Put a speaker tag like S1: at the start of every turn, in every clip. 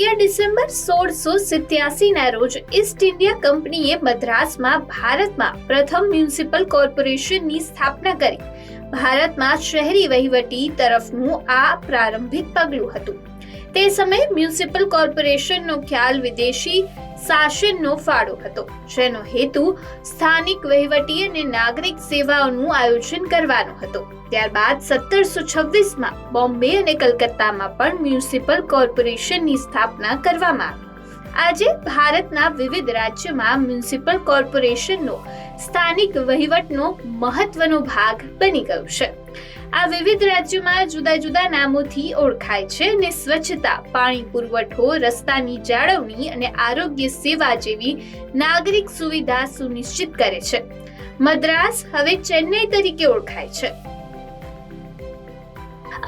S1: અગિયાર ડિસેમ્બર સોળસો સિત્યાસીના રોજ ઈસ્ટ ઇન્ડિયા કંપનીએ મદ્રાસમાં ભારતમાં પ્રથમ મ્યુનિસિપલ કોર્પોરેશનની સ્થાપના કરી. ભારતમાં શહેરી વહીવટી તરફનું આ પ્રારંભિક પગલું હતું. તે સમયે મ્યુનિસિપલ કોર્પોરેશનનો ખ્યાલ વિદેશી શાસનનો ફાળો હતો, જેનો હેતુ સ્થાનિક વહીવટી અને નાગરિક સેવાઓનું આયોજન કરવાનો હતો. ત્યારબાદ સત્તરસો છવ્વીસમાં બોમ્બે અને કલકત્તામાં પણ મ્યુનિસિપલ કોર્પોરેશનની સ્થાપના કરવામાં આવી. આજે ભારતના વિવિધ રાજ્યોમાં મ્યુનિસિપલ કોર્પોરેશનનો સ્થાનિક વહીવટનો મહત્વનો ભાગ બની ગયો છે. આ વિવિધ રાજ્યોમાં જુદા જુદા નામોથી ઓળખાય છે અને સ્વચ્છતા, પાણી પુરવઠો, રસ્તાની જાળવણી અને આરોગ્ય સેવા જેવી નાગરિક સુવિધા સુનિશ્ચિત કરે છે. મદ્રાસ હવે ચેન્નઈ તરીકે ઓળખાય છે.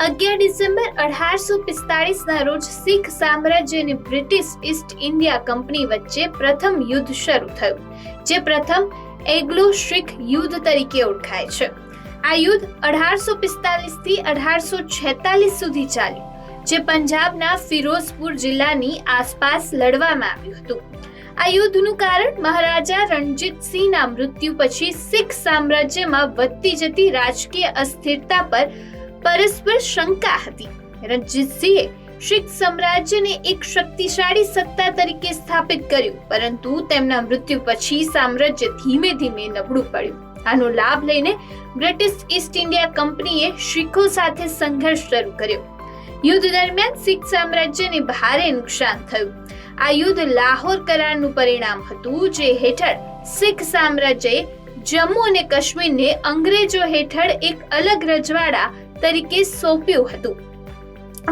S1: અગિયાર ડિસેમ્બર અઢારસો પિસ્તાળીસના રોજ શીખ સામ્રાજ્ય બ્રિટિશ ઈસ્ટ ઇન્ડિયા કંપની વચ્ચે પ્રથમ યુદ્ધ શરૂ થયું, જે પ્રથમ એગ્લો શીખ યુદ્ધ તરીકે ઓળખાય છે. આ યુદ્ધ અઢારસો પિસ્તાલીસથી અઢારસો છેતાલીસ સુધી ચાલ્યું, જે પંજાબના ફિરોઝપુર જિલ્લાની આસપાસ લડવામાં આવ્યું હતું. આ યુદ્ધનું કારણ મહારાજા રણજીતસિંહના મૃત્યુ પછી શીખ સામ્રાજ્યમાં વધતી જતી રાજકીય અસ્થિરતા પર પરસ્પર શંકા હતી. રણજીતસિંહે શીખ સામ્રાજ્યને એક શક્તિશાળી સત્તા તરીકે સ્થાપિત કર્યું, પરંતુ તેમના મૃત્યુ પછી સામ્રાજ્ય ધીમે ધીમે નબળું પડ્યું. આનો લાભ લઈને બ્રિટિશ ઈસ્ટ ઇન્ડિયા કંપનીએ શીખો સાથે સંઘર્ષ શરૂ કર્યો. યુદ્ધ દરમિયાન શીખ સામ્રાજ્યને ભારે નુકસાન થયું. આ યુદ્ધ લાહોર કરારનું પરિણામ હતું, જે હેઠળ શીખ સામ્રાજ્યએ જમ્મુ અને કાશ્મીરને અંગ્રેજો હેઠળ એક અલગ રજવાડા તરીકે સોંપ્યું હતું.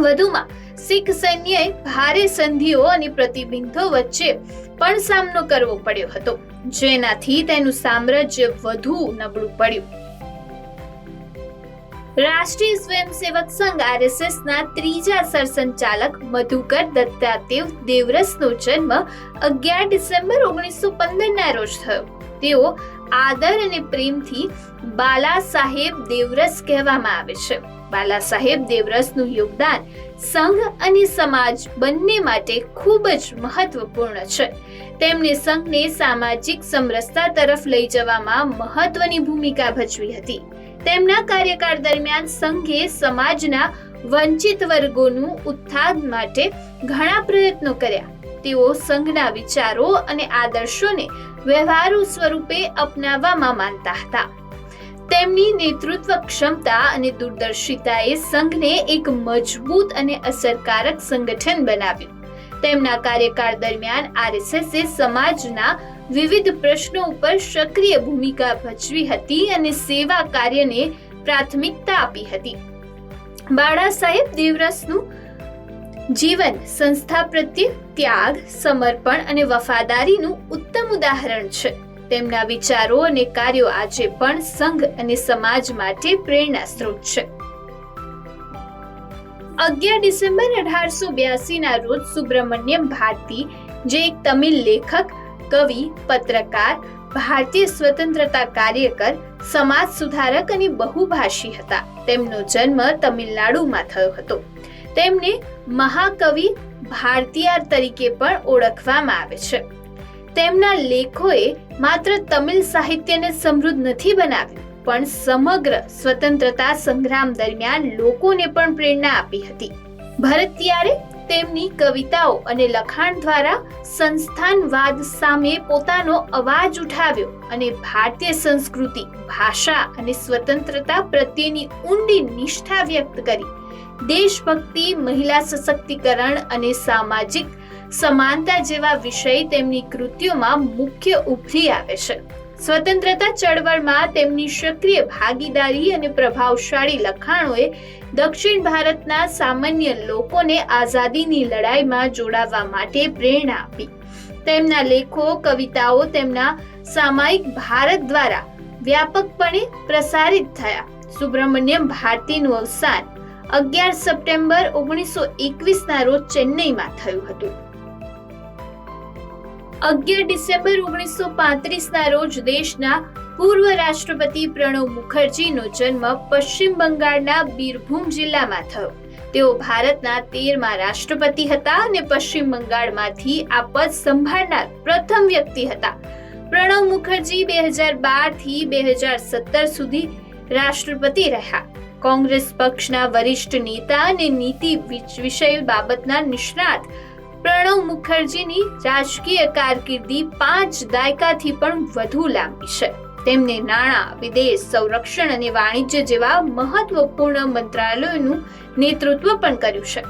S1: વધુમાં, શીખ સૈન્યએ ભારે સંધિઓ અને પ્રતિબંધો વચ્ચે પણ સામનો કરવો પડ્યો હતો, જેનાથી તેનું સામ્રાજ્ય વધુ નબળું પડ્યું. રાષ્ટ્રીય સ્વયંસેવક સંઘ આરએસએસ ના ત્રીજા સરસંચાલક મધુકર દત્તાદેવ દેવરસનો જન્મ અગિયાર ડિસેમ્બર ઓગણીસો પંદર ના રોજ થયો. તેઓ આદર અને પ્રેમથી બાલા સાહેબ દેવરસ કહેવામાં આવે છે. બાલા સાહેબ દેવરસનું યોગદાન સંઘ અને સમાજ બંને માટે ખૂબ જ મહત્વપૂર્ણ છે. તેમણે સંઘને સામાજિક સમરસતા તરફ લઈ જવામાં મહત્વની ભૂમિકા ભજવી હતી. તેમના કાર્યકાળ દરમિયાન સંઘે સમાજના વંચિત વર્ગોનું ઉત્થાન માટે ઘણા પ્રયત્નો કર્યા. તેઓ સંઘના વિચારો અને આદર્શોને વ્યવહારુ સ્વરૂપે અપનાવવામાં માનતા હતા. તેમની નેતૃત્વ ક્ષમતા અને દૂરદર્શિતાએ સંઘને એક મજબૂત અને અસરકારક સંગઠન બનાવ્યું. તેમના કાર્યકાળ દરમિયાન આરએસએસે સમાજના વિવિધ પ્રશ્નો ઉપર સક્રિય ભૂમિકા ભજવી હતી અને સેવા કાર્યને પ્રાથમિકતા આપી હતી. બાળા સાહેબ દેવરસનું જીવન, સંસ્થા પ્રત્યે ત્યાગ, સમર્પણ અને વફાદારીનું ઉત્તમ ઉદાહરણ છે. તેમના વિચારો અને કાર્યો આજે પણ સંઘ અને સમાજ માટે પ્રેરણા સ્ત્રોત છે. અગિયાર ડિસેમ્બર અઢારસો બ્યાસીના રોજ સુબ્રમણ્યમ ભારતી, જે એક તમિલ લેખક, કવિ, પત્રકાર, ભારતીય સ્વતંત્રતા કાર્યકર, સમાજ સુધારક અને બહુભાષી હતા. તેમનો જન્મ તમિલનાડુમાં થયો હતો. તેમને મહાકવિ ભારતીયાર તરીકે પણ ઓળખવામાં આવે છે. તેમના લેખોએ માત્ર તમિલ સાહિત્યને સમૃદ્ધ નથી બનાવ્યું, પણ સમગ્ર સ્વતંત્રતા સંગ્રામ દરમિયાન લોકોને પણ પ્રેરણા આપી હતી. ભરતિયારે તેમની કવિતાઓ અને લખાણ દ્વારા સંસ્થાનવાદ સામે પોતાનો અવાજ ઉઠાવ્યો અને ભારતીય સંસ્કૃતિ, ભાષા અને સ્વતંત્રતા પ્રત્યેની ઊંડી નિષ્ઠા વ્યક્ત કરી. દેશભક્તિ, મહિલા સશક્તિકરણ અને સામાજિક સમાનતા જેવા વિષય તેમની કૃતિઓમાં મુખ્ય ઉભરી આવે છે. સ્વતંત્રતા ચળવળમાં તેમની સક્રિય ભાગીદારી અને પ્રભાવશાળી લખાણોએ દક્ષિણ ભારતના સામાન્ય લોકોને આઝાદીની લડાઈમાં જોડાવા માટે પ્રેરણા આપી. તેમના લેખો, કવિતાઓ તેમના સામાયિક ભારત દ્વારા વ્યાપકપણે પ્રસારિત થયા. સુબ્રમણ્યમ ભારતીનું અવસાન અગિયાર સપ્ટેમ્બર ઓગણીસો એકવીસના રોજ ચેન્નઈમાં થયું હતું. અગિયાર ડિસેમ્બર ઓગણીસો પાંત્રીસના રોજ દેશના પૂર્વ રાષ્ટ્રપતિ પ્રણવ મુખર્જીનો જન્મ પશ્ચિમ બંગાળના બીરભૂમ જિલ્લામાં થયો. તેઓ ભારતના તેરમા રાષ્ટ્રપતિ હતા અને પશ્ચિમ બંગાળમાંથી આ પદ સંભાળનાર પ્રથમ વ્યક્તિ હતા. પ્રણવ મુખર્જી બે હજાર બારથી બે હજાર સત્તર સુધી રાષ્ટ્રપતિ રહ્યા. કોંગ્રેસ પક્ષના વરિષ્ઠ નેતા અને નીતિ વિષય બાબતના નિષ્ણાત પ્રણવ મુખર્જીની રાજકીય કારકિર્દી પાંચ દાયકાથી પણ વધુ લાંબી છે. તેમને નાણાં, વિદેશ, સંરક્ષણ અને વાણિજ્ય જેવા મહત્વપૂર્ણ મંત્રાલયોનું નેતૃત્વ પણ કર્યું છે.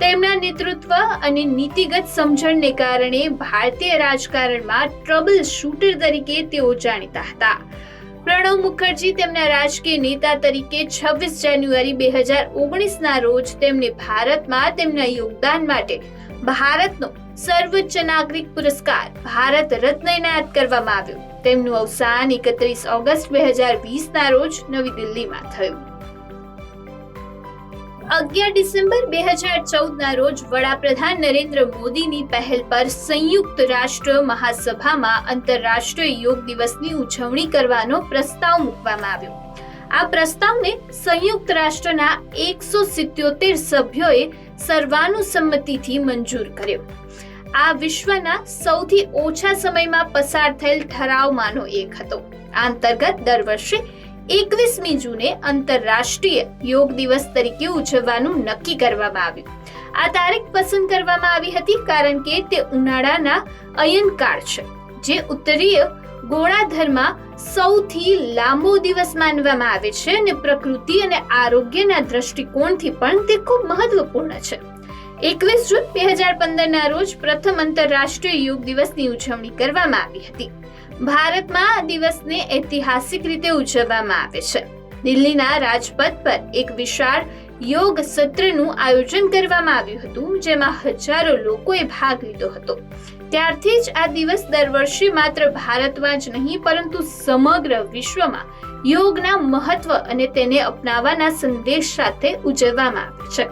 S1: તેમના નેતૃત્વ અને નીતિગત સમજણને કારણે ભારતીય રાજકારણમાં ટ્રબલ શૂટર તરીકે તેઓ જાણીતા હતા. પ્રણવ મુખર્જી તેમના રાજકીય નેતા તરીકે છવ્વીસ જાન્યુઆરી બે હજાર ઓગણીસના રોજ તેમને ભારતમાં તેમના યોગદાન માટે ભારતનો સર્વોચ્ચ નાગરિક પુરસ્કાર ભારત રત્ન એનાયત કરવામાં આવ્યો. તેમનું અવસાન એકત્રીસ ઓગસ્ટ બે હજાર વીસના રોજ નવી દિલ્હીમાં થયું. અગિયાર ડિસેમ્બર બે હજાર ચૌદના રોજ વડાપ્રધાન નરેન્દ્ર મોદીની પહેલ પર સંયુક્ત રાષ્ટ્ર મહાસભામાં આંતરરાષ્ટ્રીય યોગ દિવસની ઉજવણી કરવાનો પ્રસ્તાવ મૂકવામાં આવ્યો. આ પ્રસ્તાવને સંયુક્ત રાષ્ટ્રના એકસો સિત્યોતેર સભ્યોએ સર્વાનુસંમતિથી મંજૂર કર્યો. આ વિશ્વના સૌથી ઓછા સમયમાં પસાર થયેલ ઠરાવમાંનો એક હતો. આ અંતર્ગત દર વર્ષે એકવીસમી જૂને આંતરરાષ્ટ્રીય યોગ દિવસ તરીકે ઉજવવાનું નક્કી કરવામાં આવ્યું. આ તારીખ પસંદ કરવામાં આવી હતી કારણ કે તે ઉનાળાના અયનકાળ છે, જે ઉત્તરીય ગોળાર્ધમાં સૌથી લાંબો દિવસ માનવામાં આવે છે અને પ્રકૃતિ અને આરોગ્યના દ્રષ્ટિકોણથી પણ તે ખૂબ મહત્વપૂર્ણ છે. એકવીસ જૂન બે હજાર પંદરના રોજ પ્રથમ આંતરરાષ્ટ્રીય યોગ દિવસની ઉજવણી કરવામાં આવી હતી. ભારતમાં આ દિવસને ઐતિહાસિક રીતે ઉજવવામાં આવે છે. દિલ્હીના રાજપથ પર એક વિશાળ યોગ સત્રનું આયોજન કરવામાં આવ્યું હતું, જેમાં હજારો લોકોએ ભાગ લીધો હતો. ત્યારથી જ આ દિવસ દર વર્ષે માત્ર ભારતમાં જ નહીં, પરંતુ સમગ્ર વિશ્વમાં યોગના મહત્વ અને તેને અપનાવવાના સંદેશ સાથે ઉજવવામાં આવે છે.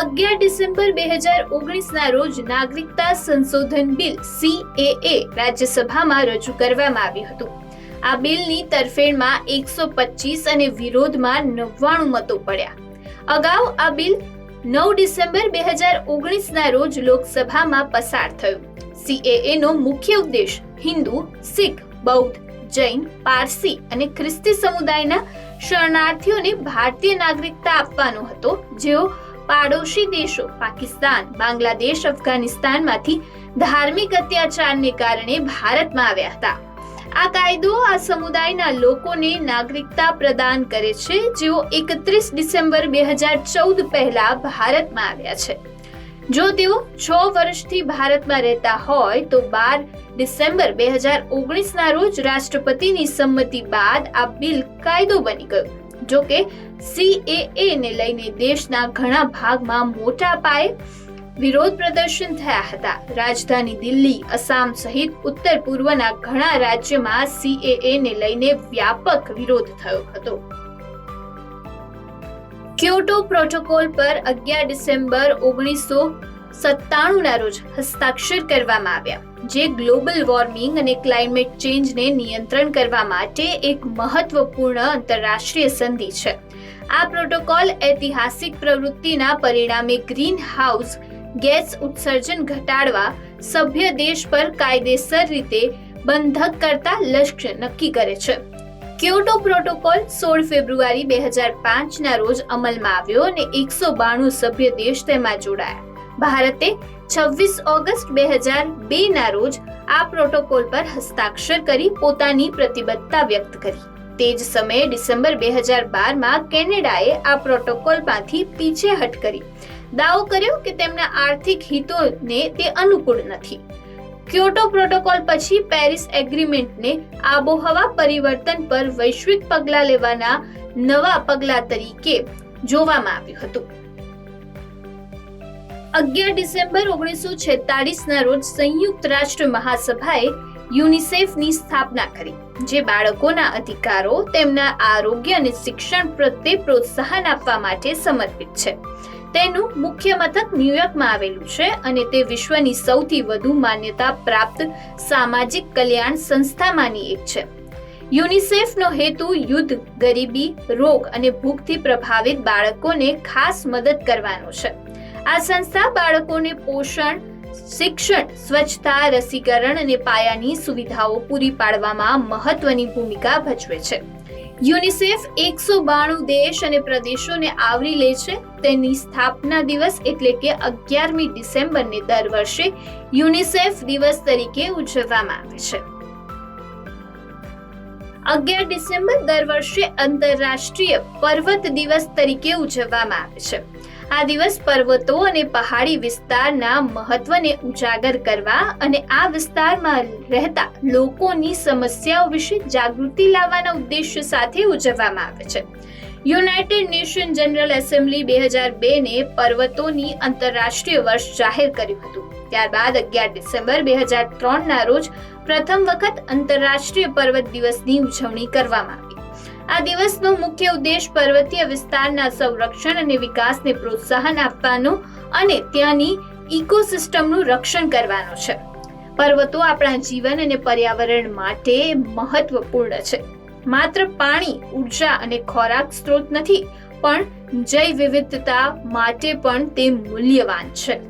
S1: અગિયાર ડિસેમ્બર બે હજાર ઓગણીસના રોજ નાગરિકતા સંશોધન બિલ સીએએ રાજ્યસભામાં રજૂ કરવામાં આવ્યું હતું. આ બિલની તરફેણમાં એકસો પચીસ અને વિરોધમાં નવ્વાણું મતો પડ્યા. અગાઉ આ બિલ નવ ડિસેમ્બર બે હજાર ઓગણીસના રોજ લોકસભામાં પસાર થયું. સીએએ નો મુખ્ય ઉદ્દેશ હિન્દુ, શીખ, બૌદ્ધ, જૈન, પારસી અને ખ્રિસ્તી સમુદાયના શરણાર્થીઓને ભારતીય નાગરિકતા આપવાનો હતો, જેઓ પાડોશી દેશો, પાકિસ્તાન, બાંગ્લાદેશ, અફઘાનિસ્તાનમાંથી ધાર્મિક અત્યાચારને કારણે ભારતમાં આવ્યા હતા. આ કાયદો આ સમુદાયના લોકોને નાગરિકતા પ્રદાન કરે છે, જેઓ એકત્રીસ ડિસેમ્બર બે હજાર ચૌદ પહેલા ભારતમાં આવ્યા છે. જો તેઓ છ વર્ષથી ભારતમાં રહેતા હોય, તો બાર ડિસેમ્બર બે હજાર ઓગણીસના રોજ રાષ્ટ્રપતિની સંમતિ બાદ આ બિલ કાયદો બની ગયો. જો કે સીએએ ને લઈને દેશના ઘણા ભાગમાં મોટા પાયે વિરોધ પ્રદર્શન થયા હતા. રાજધાની દિલ્હી, અસામ સહિત ઉત્તર પૂર્વના ઘણા રાજ્યમાં સીએએ ને લઈને વ્યાપક વિરોધ થયો હતો. ક્યોટો પ્રોટોકોલ પર અગિયાર ડિસેમ્બર ઓગણીસો સત્તાણુંના રોજ હસ્તાક્ષર કરવામાં આવ્યા, જે ગ્લોબલ વોર્મિંગ અને ક્લાઇમેટ ચેન્જને નિયંત્રણ કરવા માટે એક મહત્વપૂર્ણ આંતરરાષ્ટ્રીય સંધિ છે. આ પ્રોટોકોલ ઐતિહાસિક પ્રવૃત્તિના પરિણામે ગ્રીન હાઉસ ગેસ ઉત્સર્જન ઘટાડવા સભ્ય દેશ પર કાયદેસર રીતે બંધક કરતા લક્ષ્ય નક્કી કરે છે. ક્યોટો પ્રોટોકોલ સોળ ફેબ્રુઆરી બે હજાર પાંચના રોજ અમલમાં આવ્યો અને એકસો બાણું સભ્ય દેશ તેમાં જોડાયા. ભારતે છવ્વીસ ઓગસ્ટ બે હજાર બેના રોજ આ પ્રોટોકોલ પર હસ્તાક્ષર કરી પોતાની પ્રતિબદ્ધતા વ્યક્ત કરી. તે જ સમયે ડિસેમ્બર બે હજાર બારમાં કેનેડાએ આ પ્રોટોકોલમાંથી પીછેહટ કરી. દાવો કર્યો કે તેમના આર્થિક હિતોને તે અનુકૂળ નથી. ક્યોટો પ્રોટોકોલ પછી પેરિસ એગ્રીમેન્ટને આબોહવા પરિવર્તન પર વૈશ્વિક પગલાં લેવાના નવા પગલાં તરીકે જોવામાં આવ્યું હતું. અગિયાર ડિસેમ્બર ઓગણીસો છેતાળીસના રોજ સંયુક્ત રાષ્ટ્ર મહાસભાએ યુનિસેફની સ્થાપના કરી, જે બાળકોના અધિકારો, તેમના આરોગ્ય અને શિક્ષણ પ્રત્યે પ્રોત્સાહન આપવા માટે સમર્પિત છે. તેનું મુખ્ય મથક ન્યુયોર્કમાં આવેલું છે અને તે વિશ્વની સૌથી વધુ માન્યતા પ્રાપ્ત સામાજિક કલ્યાણ સંસ્થામાંની એક છે. યુનિસેફનો હેતુ યુદ્ધ, ગરીબી, રોગ અને ભૂખથી પ્રભાવિત બાળકોને ખાસ મદદ કરવાનો છે. આ સંસ્થા બાળકોને પોષણ, શિક્ષણ, સ્વચ્છતા, રસીકરણ અને પાયાની સુવિધાઓ પૂરી પાડવામાં મહત્વની ભૂમિકા ભજવે છે. યુનિસેફ એકસો બાણું દેશ અને પ્રદેશોને આવરી લે છે. તેની સ્થાપના દિવસ એટલે કે અગિયારમી ડિસેમ્બરને દર વર્ષે યુનિસેફ દિવસ તરીકે ઉજવવામાં આવે છે. અગિયાર ડિસેમ્બર દર વર્ષે આંતરરાષ્ટ્રીય પર્વત દિવસ તરીકે ઉજવવામાં આવે છે. આ દિવસ પર્વતો અને પહાડી વિસ્તારના મહત્વને ઉજાગર કરવા અને આ વિસ્તારમાં રહેતા લોકોની સમસ્યાઓ વિશે જાગૃતિ લાવવાના ઉદ્દેશ્ય સાથે ઉજવવામાં આવે છે. યુનાઇટેડ નેશન જનરલ એસેમ્બલી બે હજાર બે ને પર્વતોની આંતરરાષ્ટ્રીય વર્ષ જાહેર કર્યું હતું. ત્યારબાદ અગિયાર ડિસેમ્બર બે હજાર ત્રણના રોજ પ્રથમ વખત આંતરરાષ્ટ્રીય પર્વત દિવસની ઉજવણી કરવામાં આવી. આ દિવસનો મુખ્ય ઉદ્દેશ પર્વતીય વિસ્તારના સંરક્ષણ અને વિકાસને પ્રોત્સાહન આપવાનો અને ત્યાંની ઇકોસિસ્ટમનું રક્ષણ કરવાનો છે. પર્વતો આપણા જીવન અને પર્યાવરણ માટે મહત્વપૂર્ણ છે. માત્ર પાણી, ઊર્જા અને ખોરાક સ્ત્રોત નથી, પણ જૈવ વિવિધતા માટે પણ તે મૂલ્યવાન છે.